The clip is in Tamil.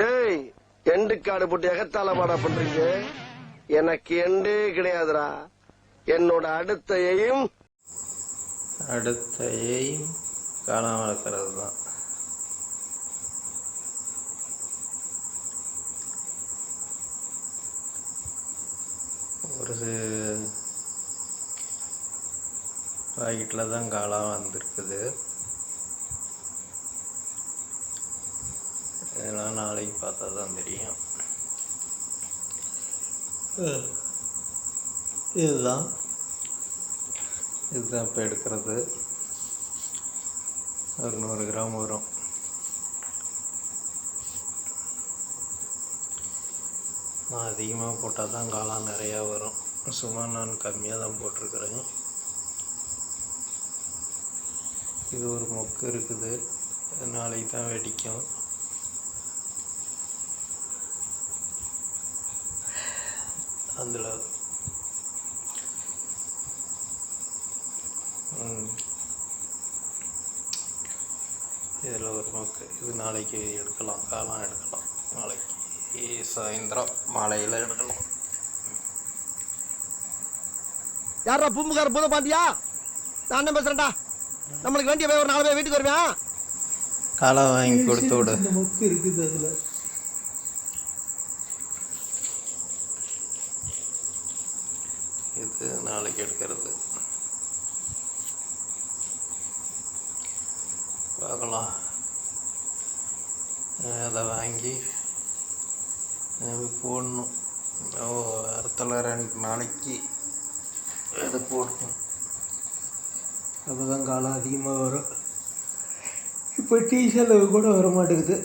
டேய் எண்டு காடு போட்டு எகத்தால பாடா பண்றீங்க? எனக்கு எண்டே கிடையாதுடா. என்னோட அடுத்த எய்ம் அடுத்த எய்ம் காளான் இருக்கிறது தான். ஒரு பாக்கெட்டில் தான் காளான் வந்திருக்குது. இதெல்லாம் நாளைக்கு பார்த்தா தான் தெரியும் இதுதான். இதுதான் இப்போ எடுக்கிறது. ஒரு நூறு கிராம் வரும். நான் அதிகமாக போட்டால் தான் காளான் நிறையா வரும். சும்மா நான் கம்மியாக தான் போட்டிருக்கிறேன். இது ஒரு மொக்கு இருக்குது. நாளைக்கு தான் வெடிக்கும். அதில் இதில் ஒரு மொக்கு இது நாளைக்கு எடுக்கலாம் காளான் எடுக்கலாம் நாளைக்கு சாயந்தரம் மாலையில் எடுக்கலாம் யாரா பூம்புகார பூத பாண்டியா? நான் என்ன பேசுறேன்டா. நம்மளுக்கு வேண்டிய போய் ஒரு நாலு பேர் வீட்டுக்கு வருவேன். காளான் வாங்கி கொடுத்து விடு. இருக்குது அதில். இது நாளைக்கு எடுக்கிறது. பார்க்கலாம். அதை வாங்கி போடணும். அடுத்தல ரெண்டு நாளைக்கு அதை போடணும். அப்போ தான் காலம் அதிகமாக வரும். இப்போ டீ செலவு கூட வர மாட்டேங்குது